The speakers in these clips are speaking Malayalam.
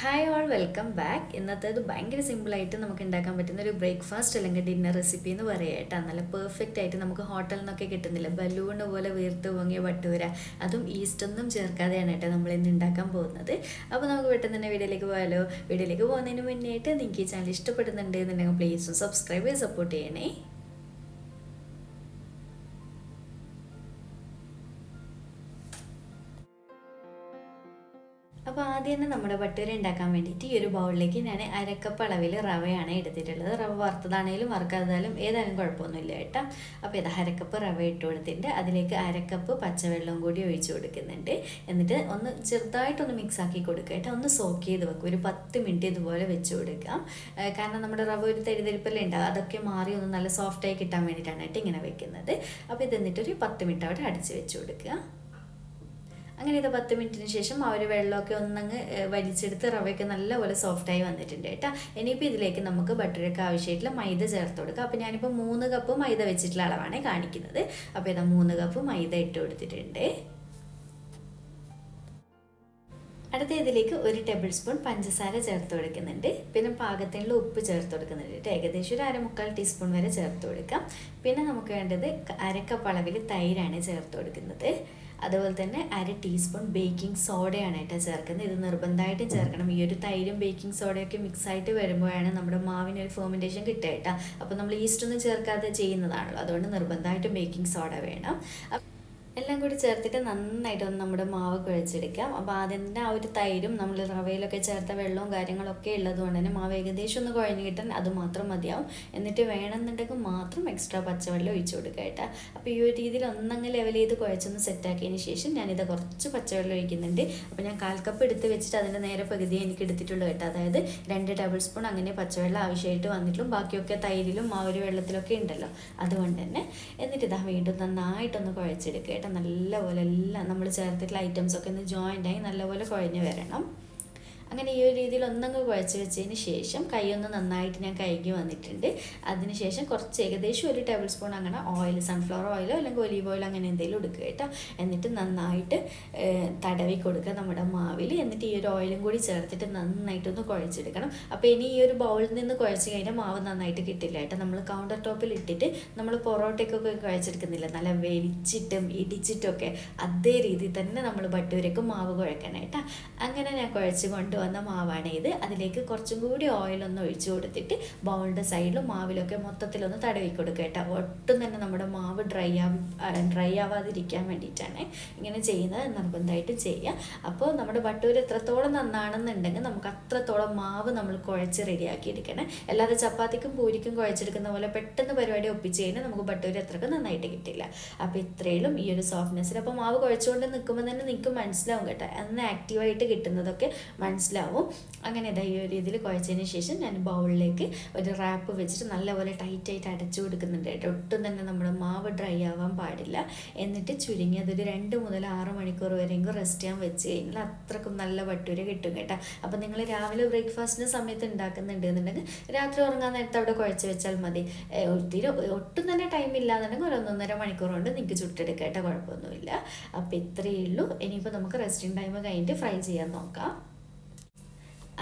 ഹായ് ഓൾ വെൽക്കം ബാക്ക് ഇന്നത്തേത് ഭയങ്കര സിമ്പിളായിട്ട് നമുക്ക് ഉണ്ടാക്കാൻ പറ്റുന്ന ഒരു ബ്രേക്ക്ഫാസ്റ്റ് അല്ലെങ്കിൽ ഡിന്നർ റെസിപ്പി എന്ന് പറയാട്ടോ നല്ല പെർഫെക്റ്റ് ആയിട്ട് നമുക്ക് ഹോട്ടലിൽ നിന്നൊക്കെ കിട്ടുന്നില്ല? ബലൂൺ പോലെ വീർത്ത് പൊങ്ങിയ വട്ടുവര അതും ഈസ്റ്റൊന്നും ചേർക്കാതെയാണ് കേട്ടോ നമ്മൾ ഇന്ന് ഉണ്ടാക്കാൻ പോകുന്നത്. അപ്പോൾ നമുക്ക് പെട്ടെന്ന് തന്നെ വീഡിയോയിലേക്ക് പോയാലോ? വീഡിയോയിലേക്ക് പോകുന്നതിന് മുന്നേ ആയിട്ട് നിങ്ങൾക്ക് ഈ ചാനൽ ഇഷ്ടപ്പെടുന്നുണ്ട് എന്നുണ്ടെങ്കിൽ പ്ലീസ് സബ്സ്ക്രൈബ് ചെയ്ത് സപ്പോർട്ട് ചെയ്യണേ. അപ്പോൾ ആദ്യം തന്നെ നമ്മുടെ ബട്ടൂര ഉണ്ടാക്കാൻ വേണ്ടിയിട്ട് ഈ ഒരു ബൗളിലേക്ക് ഞാൻ അരക്കപ്പ് അളവിൽ റവയാണ് എടുത്തിട്ടുള്ളത്. റവ വറുത്തതാണെങ്കിലും വറുക്കാതായാലും ഏതായാലും കുഴപ്പമൊന്നുമില്ല കേട്ടോ. അപ്പോൾ ഇത് അരക്കപ്പ് റവ ഇട്ട് കൊടുത്തിട്ടുണ്ട്. അതിലേക്ക് അരക്കപ്പ് പച്ചവെള്ളം കൂടി ഒഴിച്ച് കൊടുക്കുന്നുണ്ട്. എന്നിട്ട് ഒന്ന് ചെറുതായിട്ടൊന്ന് മിക്സ് ആക്കി കൊടുക്കുക കേട്ടോ. ഒന്ന് സോക്ക് ചെയ്ത് വെക്കുക. ഒരു പത്ത് മിനിറ്റ് ഇതുപോലെ വെച്ച് കൊടുക്കാം കാരണം നമ്മുടെ റവ ഒരു തരിതരിപ്പെല്ലാം ഉണ്ടാവും അതൊക്കെ മാറി ഒന്ന് നല്ല സോഫ്റ്റായി കിട്ടാൻ വേണ്ടിയിട്ടാണ് കേട്ടോ ഇങ്ങനെ വെക്കുന്നത്. അപ്പോൾ ഇത് എന്നിട്ടൊരു പത്ത് മിനിറ്റ് അവിടെ അടിച്ച് വെച്ച് കൊടുക്കുക. അങ്ങനെ ഇത് പത്ത് മിനിറ്റിന് ശേഷം ആ ഒരു വെള്ളമൊക്കെ ഒന്നങ്ങ് വലിച്ചെടുത്ത് റവയൊക്കെ നല്ലപോലെ സോഫ്റ്റായി വന്നിട്ടുണ്ട് കേട്ടോ. ഇനിയിപ്പോൾ ഇതിലേക്ക് നമുക്ക് ബട്ടറൊക്കെ ആവശ്യമായിട്ടുള്ള മൈദ ചേർത്ത് കൊടുക്കുക അപ്പോൾ ഞാനിപ്പോൾ മൂന്ന് കപ്പ് മൈദ വെച്ചിട്ടുള്ള അളവാണ് കാണിക്കുന്നത്. അപ്പോൾ ഇതാ മൂന്ന് കപ്പ് മൈദ ഇട്ട് കൊടുത്തിട്ടുണ്ട്. അടുത്ത ഇതിലേക്ക് ഒരു ടേബിൾ സ്പൂൺ പഞ്ചസാര ചേർത്ത് കൊടുക്കുന്നുണ്ട്. പിന്നെ പാകത്തിനുള്ള ഉപ്പ് ചേർത്ത് കൊടുക്കുന്നുണ്ട്. ഏകദേശം ഒരു അരമുക്കാൽ ടീസ്പൂൺ വരെ ചേർത്ത് കൊടുക്കാം. പിന്നെ നമുക്ക് വേണ്ടത് അരക്കപ്പ് അളവിൽ തൈരാണ് ചേർത്ത് കൊടുക്കുന്നത്. അതുപോലെ തന്നെ അര ടീസ്പൂൺ ബേക്കിംഗ് സോഡയാണ് കേട്ടോ ചേർക്കുന്നത്. ഇത് നിർബന്ധമായിട്ടും ചേർക്കണം. ഈ ഒരു തൈരും ബേക്കിംഗ് സോഡയൊക്കെ മിക്സ് ആയിട്ട് വരുമ്പോഴാണ് നമ്മുടെ മാവിന് ഒരു ഫെർമെന്റേഷൻ കിട്ടുക കേട്ടോ. അപ്പോൾ നമ്മൾ ഈസ്റ്റ് ഒന്നും ചേർക്കാതെ ചെയ്യുന്നതാണല്ലോ. അതുകൊണ്ട് നിർബന്ധമായിട്ടും ബേക്കിംഗ് സോഡ വേണം. എല്ലാം കൂടി ചേർത്തിട്ട് നന്നായിട്ട് ഒന്ന് നമ്മുടെ മാവ് കുഴച്ചെടുക്കാം അപ്പോൾ തന്നെ ആ ഒരു തൈരും നമ്മൾ റവയിലൊക്കെ ചേർത്ത വെള്ളവും കാര്യങ്ങളൊക്കെ ഉള്ളത് കൊണ്ട് തന്നെ മാവ് ഏകദേശം ഒന്ന് കുഴഞ്ഞ് കിട്ടാൻ അത് മാത്രം മതിയാവും. എന്നിട്ട് വേണമെന്നുണ്ടെങ്കിൽ മാത്രം എക്സ്ട്രാ പച്ചവെള്ളം ഒഴിച്ചു കൊടുക്കുക കേട്ടോ. അപ്പോൾ ഈ ഒരു രീതിയിൽ ഒന്നങ്ങ് ലെവൽ ചെയ്ത് കുഴച്ചൊന്ന് സെറ്റാക്കിയതിന് ശേഷം ഞാനിത് കുറച്ച് പച്ചവെള്ളം ഒഴിക്കുന്നുണ്ട്. അപ്പോൾ ഞാൻ കാൽ കപ്പ് എടുത്ത് വെച്ചിട്ട് അതിന്റെ നേരെ പകുതി എനിക്ക് എടുത്തിട്ടുള്ളൂ കേട്ടോ. അതായത് രണ്ട് ടേബിൾ സ്പൂൺ അങ്ങനെ പച്ചവെള്ളം ആവശ്യമായിട്ട് വന്നിട്ടുള്ളൂ ബാക്കിയൊക്കെ തൈരിലും ആ ഒരു വെള്ളത്തിലൊക്കെ ഉണ്ടല്ലോ. അതുകൊണ്ട് തന്നെ എന്നിട്ട് ഇതാ വീണ്ടും നന്നായിട്ടൊന്ന് കുഴച്ചെടുക്കുക കേട്ടോ. നല്ലപോലെ എല്ലാം നമ്മൾ ചേർത്തിട്ടുള്ള ഐറ്റംസ് ഒക്കെ ഒന്ന് ജോയിന്റ് ആയി നല്ലപോലെ കുഴഞ്ഞ് വരണം. അങ്ങനെ ഈ ഒരു രീതിയിൽ ഒന്നങ്ങ് കുഴച്ച് വെച്ചതിന് ശേഷം കൈയൊന്ന് നന്നായിട്ട് ഞാൻ കഴുകി വന്നിട്ടുണ്ട്. അതിനുശേഷം കുറച്ച് ഏകദേശം ഒരു ടേബിൾ സ്പൂൺ അങ്ങനെ ഓയിൽ സൺഫ്ലവർ ഓയിലോ അല്ലെങ്കിൽ ഒലീവ് ഓയിലോ അങ്ങനെ എന്തെങ്കിലും എടുക്കുക കേട്ടോ. എന്നിട്ട് നന്നായിട്ട് തടവി കൊടുക്കുക നമ്മുടെ മാവിൽ എന്നിട്ട് ഈ ഒരു ഓയിലും കൂടി ചേർത്തിട്ട് നന്നായിട്ടൊന്ന് കുഴച്ചെടുക്കണം. അപ്പോൾ ഇനി ഈ ഒരു ബൗളിൽ നിന്ന് കുഴച്ച് കഴിഞ്ഞാൽ മാവ് നന്നായിട്ട് കിട്ടില്ല കേട്ടോ. നമ്മൾ കൗണ്ടർ ടോപ്പിൽ ഇട്ടിട്ട് നമ്മൾ പൊറോട്ടയ്ക്കൊക്കെ കുഴച്ചെടുക്കുന്നില്ല? നല്ല വെലിച്ചിട്ടും ഇടിച്ചിട്ടും ഒക്കെ അതേ രീതിയിൽ തന്നെ നമ്മൾ ബട്ടൂരയ്ക്ക് മാവ് കുഴക്കണം കേട്ടോ. അങ്ങനെ ഞാൻ കുഴച്ച് കൊണ്ടുവന്ന മാവാണ് ഇത്. അതിലേക്ക് കുറച്ചും കൂടി ഓയിലൊന്ന് ഒഴിച്ചു കൊടുത്തിട്ട് ബൗളിന്റെ സൈഡിലും മാവിലൊക്കെ മൊത്തത്തിലൊന്ന് തടവി കൊടുക്കുക കേട്ടോ. ഒട്ടും തന്നെ നമ്മുടെ മാവ് ഡ്രൈ ആവും ഡ്രൈ ആവാതിരിക്കാൻ വേണ്ടിയിട്ടാണ് ഇങ്ങനെ ചെയ്യുന്നത്. നിർബന്ധമായിട്ട് ചെയ്യുക അപ്പോൾ നമ്മുടെ ബട്ടൂർ എത്രത്തോളം നന്നാണെന്നുണ്ടെങ്കിൽ നമുക്ക് അത്രത്തോളം മാവ് നമ്മൾ കുഴച്ച് റെഡിയാക്കി എടുക്കണം. അല്ലാതെ ചപ്പാത്തിക്കും പൂരിക്കും കുഴച്ചെടുക്കുന്ന പോലെ പെട്ടെന്ന് പരിപാടി ഒപ്പിച്ച് കഴിഞ്ഞാൽ നമുക്ക് ബട്ടൂർ അത്രയ്ക്ക് നന്നായിട്ട് കിട്ടില്ല. അപ്പോൾ ഇത്രയിലും ഈ ഒരു സോഫ്റ്റ്നെസ്സിൽ അപ്പോൾ മാവ് കുഴച്ചുകൊണ്ട് നിൽക്കുമ്പോൾ തന്നെ നിങ്ങൾക്ക് മനസ്സിലാവും കേട്ടോ. അന്ന് ആക്റ്റീവായിട്ട് കിട്ടുന്നതൊക്കെ മനസ്സിലാവും. അങ്ങനെ ഇതാ ഈ ഒരു രീതിയിൽ കുഴച്ചതിന് ശേഷം ഞാൻ ബൗളിലേക്ക് ഒരു റാപ്പ് വെച്ചിട്ട് നല്ലപോലെ ടൈറ്റായിട്ട് അടച്ചു കൊടുക്കുന്നുണ്ട് കേട്ടോ. ഒട്ടും തന്നെ നമ്മുടെ മാവ് ഡ്രൈ ആവാൻ പാടില്ല. എന്നിട്ട് ചുരുങ്ങിയത് ഒരു രണ്ട് മുതൽ ആറ് മണിക്കൂർ വരെയെങ്കിലും റെസ്റ്റ് ചെയ്യാൻ വെച്ച് കഴിഞ്ഞാൽ അത്രക്കും നല്ല വട്ടൂര കിട്ടും കേട്ടോ. അപ്പോൾ നിങ്ങൾ രാവിലെ ബ്രേക്ക്ഫാസ്റ്റിന് സമയത്ത് ഉണ്ടാക്കുന്നുണ്ട് എന്നുണ്ടെങ്കിൽ രാത്രി ഉറങ്ങാൻ നേരത്തെ അവിടെ കുഴച്ച് വെച്ചാൽ മതി. ഒത്തിരി ഒട്ടും തന്നെ ടൈം ഇല്ലാന്നുണ്ടെങ്കിൽ ഒരു ഒന്നൊന്നര മണിക്കൂർ കൊണ്ട് നിങ്ങൾക്ക് ചുട്ടെടുക്കാം കേട്ടോ. കുഴപ്പമൊന്നുമില്ല. അപ്പോൾ ഇത്രയേ ഉള്ളൂ. ഇനിയിപ്പോൾ നമുക്ക് റെസ്റ്റിംഗ് ടൈം കഴിഞ്ഞിട്ട് ഫ്രൈ ചെയ്യാൻ നോക്കാം.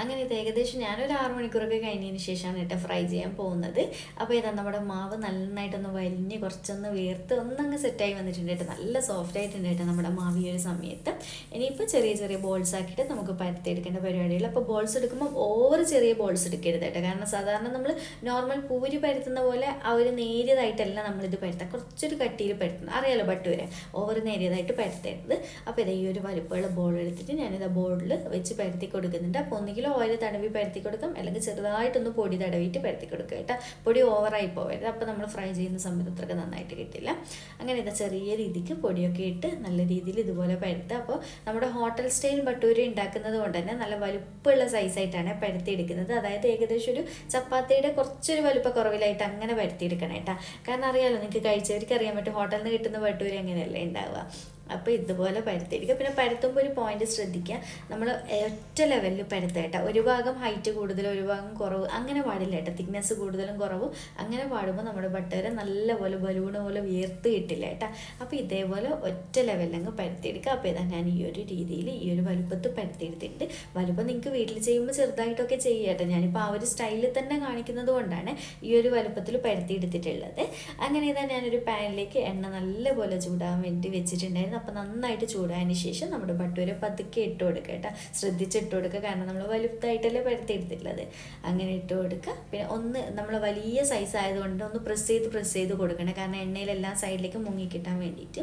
അങ്ങനെ ഇത് ഏകദേശം ഞാനൊരു ആറ് മണിക്കൂറൊക്കെ കഴിഞ്ഞതിന് ശേഷമാണ് കേട്ടോ ഫ്രൈ ചെയ്യാൻ പോകുന്നത്. അപ്പോൾ ഇതാ നമ്മുടെ മാവ് നന്നായിട്ടൊന്ന് വലിഞ്ഞ് കുറച്ചൊന്ന് വേർത്ത് ഒന്നങ്ങ് സെറ്റായി വന്നിട്ടുണ്ട് കേട്ടോ. നല്ല സോഫ്റ്റ് ആയിട്ടുണ്ട് കേട്ടോ നമ്മുടെ മാവ് ഈ ഒരു സമയത്ത്. ഇനിയിപ്പോൾ ചെറിയ ചെറിയ ബോൾസ് ആക്കിയിട്ട് നമുക്ക് പരത്തി എടുക്കേണ്ട പരിപാടികൾ അപ്പോൾ ബോൾസ് എടുക്കുമ്പോൾ ഓവർ ചെറിയ ബോൾസ് എടുക്കരുത് കേട്ടോ. കാരണം സാധാരണ നമ്മൾ നോർമൽ പൂരി പരത്തുന്ന പോലെ ആ ഒരു നേരിയതായിട്ടല്ല നമ്മളിത് പരത്താം. കുറച്ചൊരു കട്ടിയിൽ പരത്തുന്നത്. അറിയാലോ ബട്ടൂര? ഓവർ നേരിയതായിട്ട് പരത്തരുത്. അപ്പോൾ ഇതാ ഈ ഒരു വലുപ്പമുള്ള ബോൾ എടുത്തിട്ട് ഞാനിത് ബോർഡിൽ വെച്ച് പരത്തി കൊടുക്കുന്നുണ്ട്. അപ്പോൾ ഒന്നുകിൽ ഓയിൽ തടവി പരത്തി കൊടുക്കാം. അല്ലെങ്കിൽ ചെറുതായിട്ടൊന്ന് പൊടി തടവിയിട്ട് പരത്തി കൊടുക്കുക കേട്ടോ. പൊടി ഓവറായി പോകരുത്. അപ്പോൾ നമ്മൾ ഫ്രൈ ചെയ്യുന്ന സമയത്ത് അത്രയ്ക്ക് നന്നായിട്ട് കിട്ടില്ല. അങ്ങനെ ഇതാ ചെറിയ രീതിക്ക് പൊടിയൊക്കെ ഇട്ട് നല്ല രീതിയിൽ ഇതുപോലെ പരത്തുക. അപ്പോൾ നമ്മുടെ ഹോട്ടൽ സ്റ്റൈൽ ബട്ടൂരി ഉണ്ടാക്കുന്നത് കൊണ്ട് തന്നെ നല്ല വലുപ്പമുള്ള സൈസായിട്ടാണ് പരത്തി എടുക്കുന്നത് അതായത് ഏകദേശം ഒരു ചപ്പാത്തിയുടെ കുറച്ചൊരു വലുപ്പ കുറവിലായിട്ട് അങ്ങനെ പരത്തി എടുക്കണം കേട്ടോ. കാരണം അറിയാലോ നിങ്ങൾക്ക് കഴിച്ചവർക്ക് അറിയാൻ പറ്റും ഹോട്ടലിൽ നിന്ന് കിട്ടുന്ന ബട്ടൂരി അങ്ങനെയല്ലേ ഉണ്ടാവുക. അപ്പോൾ ഇതുപോലെ പരത്തിയെടുക്കുക പിന്നെ പരത്തുമ്പോൾ ഒരു പോയിന്റ് ശ്രദ്ധിക്കുക. നമ്മൾ ഒറ്റ ലെവലിൽ പരുത്തേട്ട ഒരു ഭാഗം ഹൈറ്റ് കൂടുതൽ ഒരു ഭാഗം കുറവ്. അങ്ങനെ പാടില്ല കേട്ടോ. തിക്നെസ് കൂടുതലും കുറവും. അങ്ങനെ പാടുമ്പോൾ നമ്മുടെ ബട്ടർ നല്ലപോലെ ബലൂണ് പോലെ ഉയർത്ത് കിട്ടില്ല കേട്ടോ. അപ്പോൾ ഇതേപോലെ ഒറ്റ ലെവലിൽ അങ്ങ് പരത്തിയെടുക്കുക. അപ്പോൾ ഇതാ ഞാൻ ഈ ഒരു രീതിയിൽ ഈ ഒരു വലുപ്പത്ത് പരത്തിയെടുത്തിട്ടുണ്ട്. വലുപ്പം നിങ്ങൾക്ക് വീട്ടിൽ ചെയ്യുമ്പോൾ ചെറുതായിട്ടൊക്കെ ചെയ്യുക കേട്ടോ. ഞാനിപ്പോൾ ആ ഒരു സ്റ്റൈലിൽ തന്നെ കാണിക്കുന്നത് കൊണ്ടാണ് ഈ ഒരു വലുപ്പത്തിൽ പരത്തിയെടുത്തിട്ടുള്ളത്. അങ്ങനെ ഇതാ ഞാനൊരു പാനിലേക്ക് എണ്ണ നല്ലപോലെ ചൂടാൻ വേണ്ടി വെച്ചിട്ടുണ്ടായിരുന്നു. അപ്പോൾ നന്നായിട്ട് ചൂടായതിന് ശേഷം നമ്മുടെ ബട്ടൂര പതുക്കെ ഇട്ട് കൊടുക്കുക കേട്ടോ. ശ്രദ്ധിച്ച് ഇട്ട് കൊടുക്കുക. കാരണം നമ്മൾ വലുതായിട്ടല്ലേ പരത്തിയെടുത്തിട്ടുള്ളത്. അങ്ങനെ ഇട്ട് കൊടുക്കുക. പിന്നെ ഒന്ന് നമ്മൾ വലിയ സൈസ് ആയതുകൊണ്ട് ഒന്ന് പ്രസ് ചെയ്ത് പ്രസ് ചെയ്ത് കൊടുക്കണം. കാരണം എണ്ണയിലെല്ലാം സൈഡിലേക്ക് മുങ്ങി കിട്ടാൻ വേണ്ടിയിട്ട്.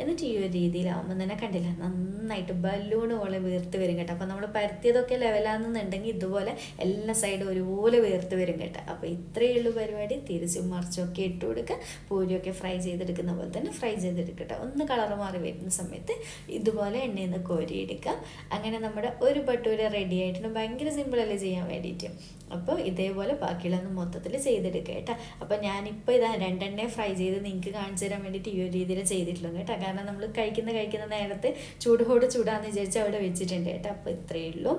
എന്നിട്ട് ഈ ഒരു രീതിയിലാവുമ്പോൾ തന്നെ കണ്ടില്ല? നന്നായിട്ട് ബലൂണ് പോലെ വീർത്ത് വരും കേട്ടോ. അപ്പോൾ നമ്മൾ പരത്തിയതൊക്കെ ലെവലാണെന്നുണ്ടെങ്കിൽ ഇതുപോലെ എല്ലാ സൈഡും ഒരുപോലെ വീർത്ത് വരും കേട്ടോ. അപ്പോൾ ഇത്രയേ ഉള്ളൂ പരിപാടി. തിരിച്ചും മറിച്ചൊക്കെ ഇട്ട് കൊടുക്കുക. പൂരിയൊക്കെ ഫ്രൈ ചെയ്തെടുക്കുന്ന പോലെ തന്നെ ഫ്രൈ ചെയ്തെടുക്കട്ടെ ഒന്ന് കളർ മാറി വരുന്ന സമയത്ത് ഇതുപോലെ എണ്ണയിൽ നിന്ന് കോരിയെടുക്കാം. അങ്ങനെ നമ്മുടെ ഒരു ബട്ടൂര റെഡി ആയിട്ടുണ്ട്. ഭയങ്കര സിമ്പിളല്ലേ ചെയ്യാൻ വേണ്ടിയിട്ട്? അപ്പോൾ ഇതേപോലെ ബാക്കിയുള്ളത് മൊത്തത്തിൽ ചെയ്തെടുക്കുക കേട്ടോ. അപ്പോൾ ഞാനിപ്പോൾ ഇതാ രണ്ടെണ്ണേ ഫ്രൈ ചെയ്ത് നിങ്ങൾക്ക് കാണിച്ചു തരാൻ വേണ്ടിയിട്ട് ഈ ഒരു രീതിയിൽ ചെയ്തിട്ടുള്ളൂ കേട്ടോ. കാരണം നമ്മൾ കഴിക്കുന്ന കഴിക്കുന്ന നേരത്തെ ചൂടോട് ചൂടാന്ന് വിചാരിച്ച് അവിടെ വെച്ചിട്ടുണ്ട് കേട്ടോ. അപ്പോൾ ഇത്രയേ ഉള്ളൂ.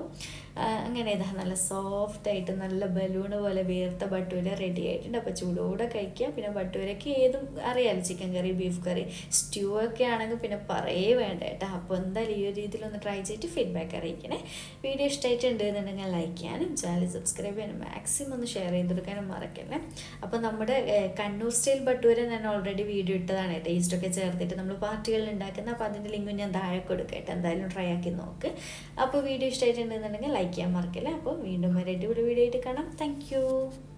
അങ്ങനെ ഇതാ നല്ല സോഫ്റ്റ് ആയിട്ട് നല്ല ബലൂണ് പോലെ വീർത്ത ബട്ടൂര റെഡി ആയിട്ടുണ്ട്. അപ്പോൾ ചൂടോടെ കഴിക്കുക പിന്നെ ബട്ടൂരയ്ക്ക് ഏതും അറിയാമല്ലോ chicken curry beef curry stew ഒക്കെ ആണെങ്കിൽ പിന്നെ പറയേ വേണ്ട കേട്ടോ. അപ്പോൾ എന്തായാലും ഈ ഒരു രീതിയിലൊന്ന് ട്രൈ ചെയ്തിട്ട് ഫീഡ്ബാക്ക് അറിയിക്കണേ. വീഡിയോ ഇഷ്ടമായിട്ടുണ്ട് എന്നുണ്ടെങ്കിൽ ലൈക്ക് ചെയ്യാനും ചാനൽ സബ്സ്ക്രൈബ് ചെയ്യാനും മാക്സിമം ഒന്ന് ഷെയർ ചെയ്ത് കൊടുക്കാനും മറക്കല്ലേ. അപ്പോൾ നമ്മുടെ കണ്ണൂർ സ്റ്റൈൽ ബട്ടൂര ഞാൻ ഓൾറെഡി വീഡിയോ ഇട്ടതാണ് ടേസ്റ്റൊക്കെ ചേർത്തിട്ട് നമ്മൾ പാർട്ടികളിൽ ഉണ്ടാക്കുന്ന അപ്പോൾ അതിന്റെ ലിങ്ക് ഞാൻ താഴെ കൊടുക്കട്ടെ കേട്ടോ. എന്തായാലും ട്രൈ ആക്കി നോക്ക്. അപ്പോൾ വീഡിയോ ഇഷ്ടമായിട്ടുണ്ടെന്നുണ്ടെങ്കിൽ ലൈക്ക് ചെയ്യാൻ മറക്കില്ല. അപ്പോൾ വീണ്ടും ഒരു അടിപൊളി വീഡിയോ ആയിട്ട് കാണാം. താങ്ക്